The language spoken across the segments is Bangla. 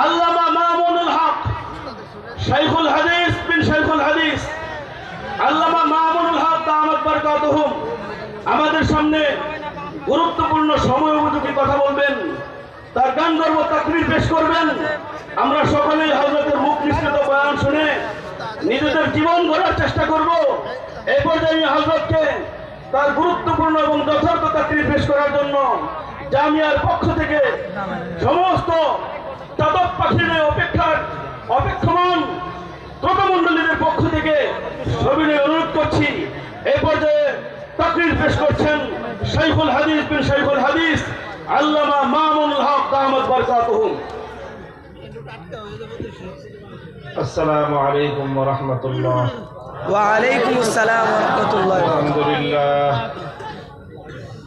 আল্লামা মামুনুল হক, শাইখুল হাদিস বিন শাইখুল হাদিস। আল্লামা মামুনুল হক দামাত বারকাতুহুম, আমাদের সামনে গুরুত্বপূর্ণ সময় উপযোগী কথা বলবেন। তার গান গর্ব তাকরির পেশ করবেন। আমরা সকলেই হজরতের মুখ নিঃসৃত বয়ান শুনে নিজেদের জীবন গড়ার চেষ্টা করব। এই পর্যায়ে আমি হজরতকে তার গুরুত্বপূর্ণ এবং যথার্থ তাকরির পেশ করার জন্য জামিয়ার পক্ষ থেকে সমস্ত চাতক পাখি নয় অপেক্ষার অপেক্ষমান কতমণ্ডলীদের পক্ষ থেকে সবিনয় অনুরোধ করছি এ পর্যায়ে তাকরির পেশ করছেন শৈফুল হাদিস বিন শৈফুল হাদিস আল্লামা মামুনুল হক আসসালামু আলাইকুম ওয়া রাহমাতুল্লাহ। ওয়া আলাইকুম আসসালাম ওয়া রাহমাতুল্লাহ। আলহামদুলিল্লাহ।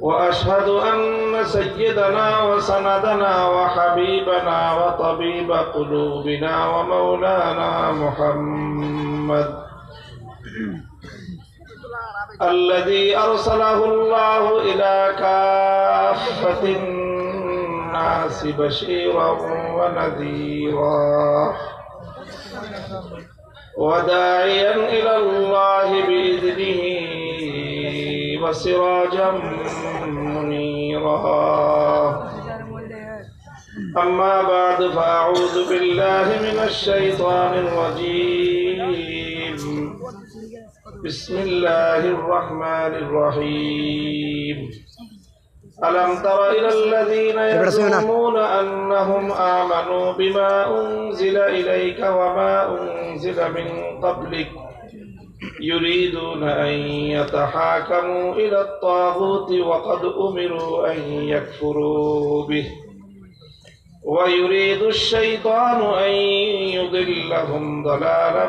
وأشهد أن سيدنا وسندنا وحبيبنا وطبيب قلوبنا ومولانا محمد الذي أرسله الله إلى كافة الناس بشيرا ونذيرا وداعيا إلى الله بإذنه وسراجا منيرا أما بعد فأعوذ بالله من الشيطان الرجيم بسم الله الرحمن الرحيم ألم تر إلى الذين يزعمون أنهم آمنوا بما أنزل إليك وما أنزل من قبلك يريدون أن يتحاكموا إلى الطاغوت وقد أمروا أن يكفروا به. ويريد الشيطان أن يضلهم ضلالا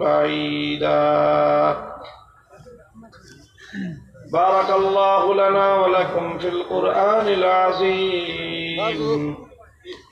بعيدا. بارك الله لنا ولكم في القرآن العظيم.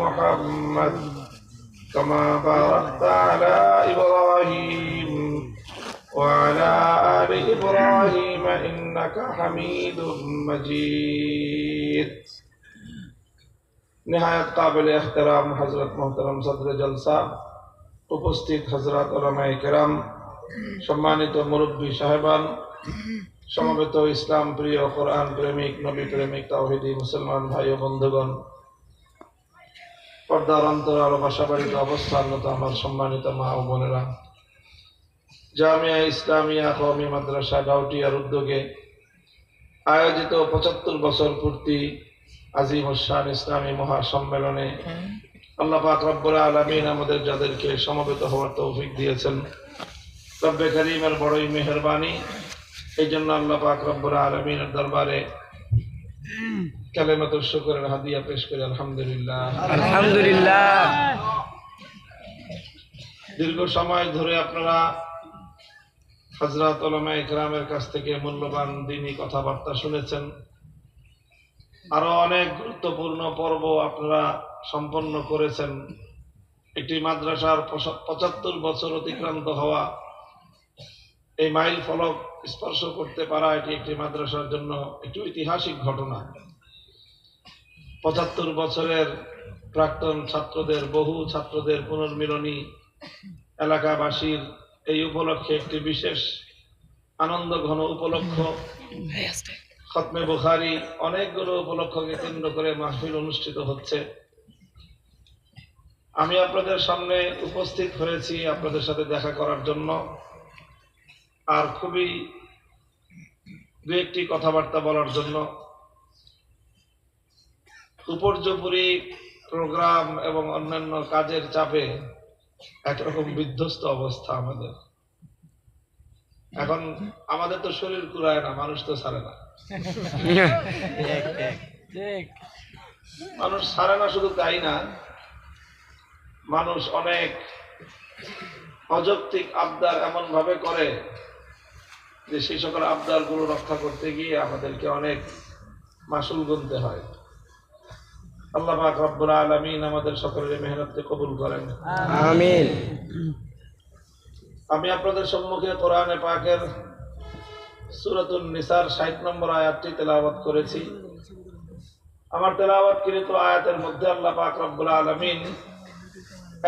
محمد كما باركت على إبراهيم وعلى آل إبراهيم إنك حميد مجيد نهاية قابل احترام حضرت محترم صدر جلسہ উপস্থিত হজরত ওলামাই কেরাম সম্মানিত মুরব্বী সাহেবান সমবেত ইসলাম প্রিয় কোরআন প্রেমিক নবী প্রেমিক তাওহিদি মুসলমান ভাই ও বন্ধুগণ পর্দার অন্তরাল বাসাবাড়িতে অবস্থানরত আমার সম্মানিত মা ও বোনেরা। জামিয়া ইসলামিয়া কওমি মাদ্রাসা গাউটিয়ার উদ্যোগে আয়োজিত পঁচাত্তর বছর পূর্তি আজিম উসান ইসলামী মহাসম্মেলনে আল্লাহ পাক আলামিন আমাদের যাদেরকে সমবেত হওয়ার তৌফিক দিয়েছেন। রব্বে করিমের বড়ই মেহেরবানি। এই জন্য আল্লাহ পাক রব্বুল আলামিনের দরবারে কালেমাতুল শুকরের হাদিয়া পেশ করি আলহামদুলিল্লাহ। আলহামদুলিল্লাহ। দীর্ঘ সময় ধরে আপনারা ইকরামের কাছ থেকে মূল্যবান কথাবার্তা শুনেছেন। আরও অনেক গুরুত্বপূর্ণ পর্ব আপনারা সম্পন্ন করেছেন। একটি মাদ্রাসার পঁচাত্তর বছর অতিক্রান্ত হওয়া এই মাইল ফলক স্পর্শ করতে পারা এটি একটি মাদ্রাসার জন্য একটি ঐতিহাসিক ঘটনা। পঁচাত্তর বছরের প্রাক্তন ছাত্রদের, বহু ছাত্রদের পুনর্মিলনী এলাকাবাসীর এই উপলক্ষে একটি বিশেষ আনন্দ ঘন উপলক্ষ। খতমে বুখারি অনেকগুলো উপলক্ষকে কেন্দ্র করে মাহফিল অনুষ্ঠিত হচ্ছে। আমি আপনাদের সামনে উপস্থিত হয়েছি আপনাদের সাথে দেখা করার জন্য। আর খুবই দু একটি কথাবার্তা বলার জন্য উপর্যপুরি প্রোগ্রাম এবং অন্যান্য কাজের চাপে একরকম বিধ্বস্ত অবস্থা আমাদের। এখন আমাদের তো শরীর কুড়ায় না মানুষ তো ছাড়ে না। মানুষ ছাড়ে না শুধু তাই না মানুষ অনেক অযৌক্তিক আবদার এমন ভাবে করে যে সেই সকল আবদারগুলো রক্ষা করতে গিয়ে আমাদেরকে অনেক মাসুল গুনতে হয়। আল্লাহ পাক রব্বুল আলামিন আমাদের সকলের মেহনতকে কবুল করেন। আমিন। আমি আপনাদের সম্মুখে কোরআনে পাকের সুরাতুল নিসার ষাট নম্বর আয়াতটি তেলাওয়াত করেছি। আমার তেলাওয়াতকৃত আয়াতের মধ্যে আল্লাহ পাক রব্বুল আলামিন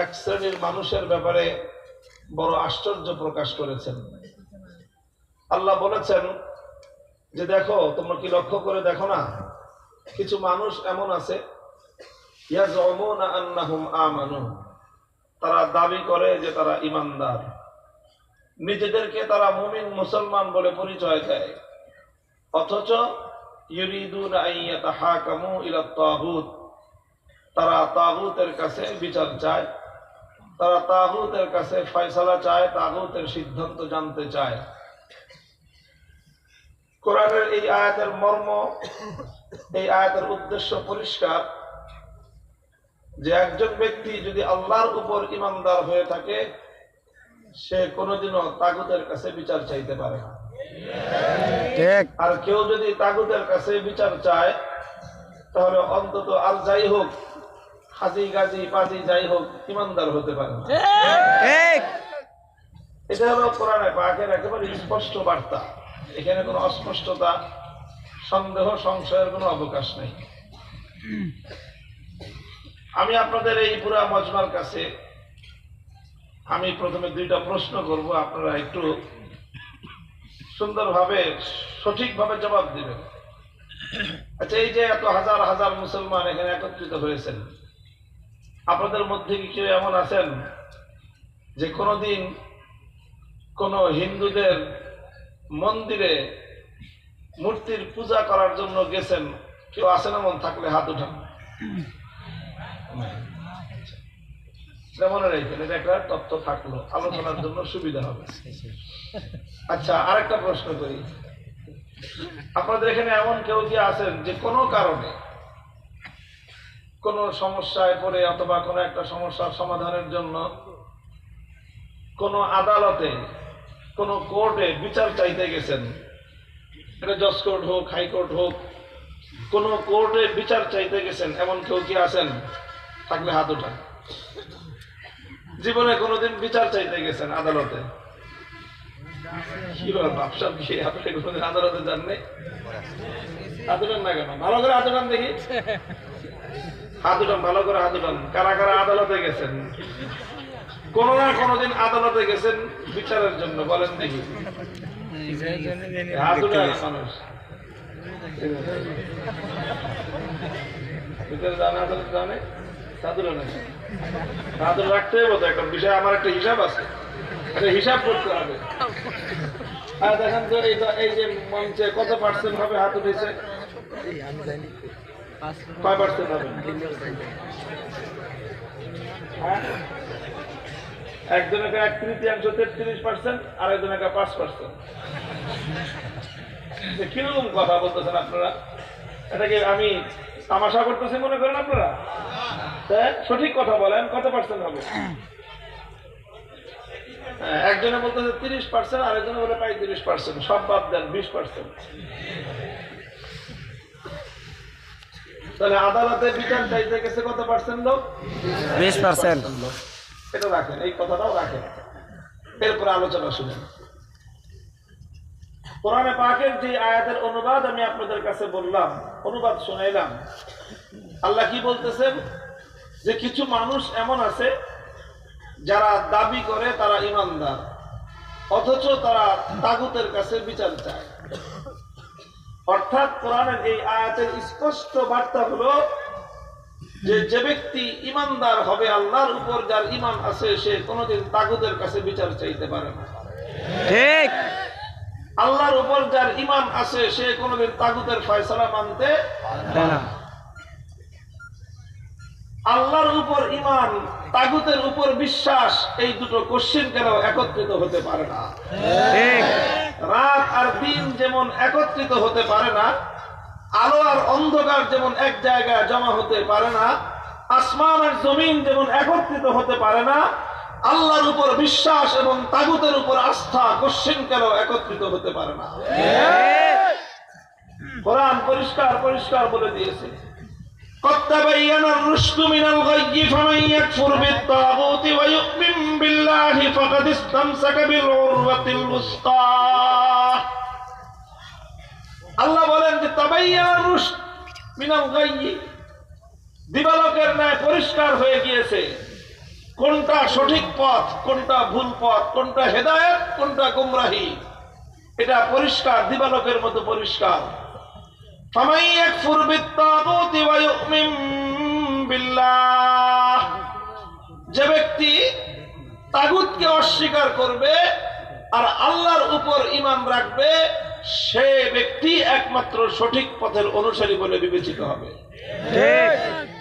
এক শ্রেণির মানুষের ব্যাপারে বড় আশ্চর্য প্রকাশ করেছেন। আল্লাহ বলেছেন যে দেখো, তোমরা কি লক্ষ্য করে দেখো না? কিছু মানুষ এমন আছে তারা দাবি করে যে তারা ইমানদার নিজেদেরকে তারা মুমিন, মুসলমান বলে পরিচয় দেয়। অথচ তারা তাগুতের কাছে বিচার চায়। তারা তাগুতের কাছে ফয়সালা চায়, তাগুতের সিদ্ধান্ত জানতে চায়। কোরআনের এই আয়াতের মর্ম এই আয়াতের উদ্দেশ্য পরিষ্কার যে একজন ব্যক্তি যদি আল্লাহর উপর ইমানদার হয়ে থাকে সে কোনোদিনও তাগুতের কাছে বিচার চাইতে পারে না। আর কেউ যদি তাগুতের কাছে বিচার চায় তাহলে অন্তত আর যাই হোক হাজি গাজি পাজি যাই হোক ইমানদার হতে পারে না। এটা হলো কোরআনে পাকের একেবারে স্পষ্ট বার্তা। এখানে কোনো অস্পষ্টতা, সন্দেহ, সংশয়ের কোনো অবকাশ নেই। আমি আপনাদের এই পুরা মজমার কাছে আমি প্রথমে দুইটা প্রশ্ন করব, আপনারা একটু সুন্দরভাবে, সঠিকভাবে জবাব দিবেন। আচ্ছা এই যে এত হাজার হাজার মুসলমান এখানে একত্রিত হয়েছেন, আপনাদের মধ্যে কি কেউ এমন আছেন যে কোনোদিন কোন হিন্দুদের মন্দিরে মূর্তির পূজা করার জন্য গেছেন, কেউ আসেন এমন থাকলে হাত উঠান। মনে রাখবেন, এটা একটা তথ্য থাকল, আলোচনার জন্য সুবিধা হবে। আচ্ছা আরেকটা প্রশ্ন করি। আপনাদের এখানে এমন কেউ কি আছেন যে কোনো কারণে কোন সমস্যায় পড়ে অথবা কোনো একটা সমস্যার সমাধানের জন্য কোন আদালতে কোন কোর্টে বিচার চাইতে গেছেন। এটা জজ কোর্ট হোক হাইকোর্ট হোক, কোন কোর্টে বিচার চাইতে গেছেন, এমন কেউ কি আছেন? থাকলে হাত উঠান। জীবনে কোনোদিন বিচার চাইতে গেছেন আদালতে? কারা কারা আদালতে গেছেন? কোন না কোনদিন আদালতে গেছেন বিচারের জন্য, বলেন দেখি। রাখতে হবে তো বিষয় আমার একটা হিসাব আছে। একটা হিসাব করতে হবে। আর দেখেন তো এই যে মঞ্চে কত পার্সেন্ট হবে হাত উঠেছে? কয় একজনের এক তৃতীয়াংশ তেত্রিশ পার্সেন্ট আর একজনের পাঁচ পার্সেন্ট। কীরকম কথা বলতেছেন আপনারা? এটাকে আমি তামাশা করতেছি মনে করেন আপনারা? সঠিক কথা বলেন কত পার্সেন্ট হবে? হ্যাঁ, একজনে বলতেছে তিরিশ পার্সেন্ট আরেকজনে বলে পঁয়ত্রিশ পার্সেন্ট সব বাদ দেন বিশ পার্সেন্ট। তাহলে আদালতে বিচার চাইতে গেছে কত পার্সেন্ট লোক? বিশ পার্সেন্ট। এটা রাখেন, এই কথাটাও রাখেন। এরপরে আলোচনা শুনেন। কোরআনে পাকের যে আয়াতের অনুবাদ আমি আপনাদের কাছে বললাম, অনুবাদ শুনাইলাম। আল্লাহ কি বলতেছেন? যে কিছু মানুষ এমন আছে, যারা দাবি করে তারা ইমানদার, অথচ তারা তাগুতের কাছে বিচার চায়। অর্থাৎ কোরআনের এই আয়াতের স্পষ্ট বার্তা হলো যে যে ব্যক্তি ইমানদার হবে আল্লাহর উপর যার ইমান আছে সে কোনোদিন তাগুদের কাছে বিচার চাইতে পারে না। ঠিক। আল্লাহর উপর যার ইমান আছে সে কোনোদিন তাগুদের ফয়সালা মানতে তাই না। আল্লাহর উপর ইমান তাগুতের উপর বিশ্বাস এই দুটো কোশ্চিন কেন একত্রিত হতে পারে না? রাত আর দিন যেমন একত্রিত হতে পারে না আলো আর অন্ধকার যেমন এক জায়গায় জমা হতে পারে না আসমান আর জমিন যেমন একত্রিত হতে পারে না আল্লাহর উপর বিশ্বাস এবং তাগুতের উপর আস্থা কোশ্চিন কেন একত্রিত হতে পারে না কোরআন পরিষ্কার পরিষ্কার বলে দিয়েছে قد تبين الرشد من الغي فمن يكفر بالطاغوت ويؤمن بالله فقد استمسك بالعروة الوثقى আল্লাহ বলেন যে দিবালকের ন্যায় পরিষ্কার হয়ে গিয়েছে। কোনটা সঠিক পথ, কোনটা ভুল পথ, কোনটা হেদায়ত, কোনটা গুমরাহি? এটা পরিষ্কার দিবালকের মতো পরিষ্কার। যে ব্যক্তি তাগুদকে অস্বীকার করবে আর আল্লাহর উপর ইমান রাখবে সে ব্যক্তি একমাত্র সঠিক পথের অনুসারী বলে বিবেচিত হবে। ঠিক।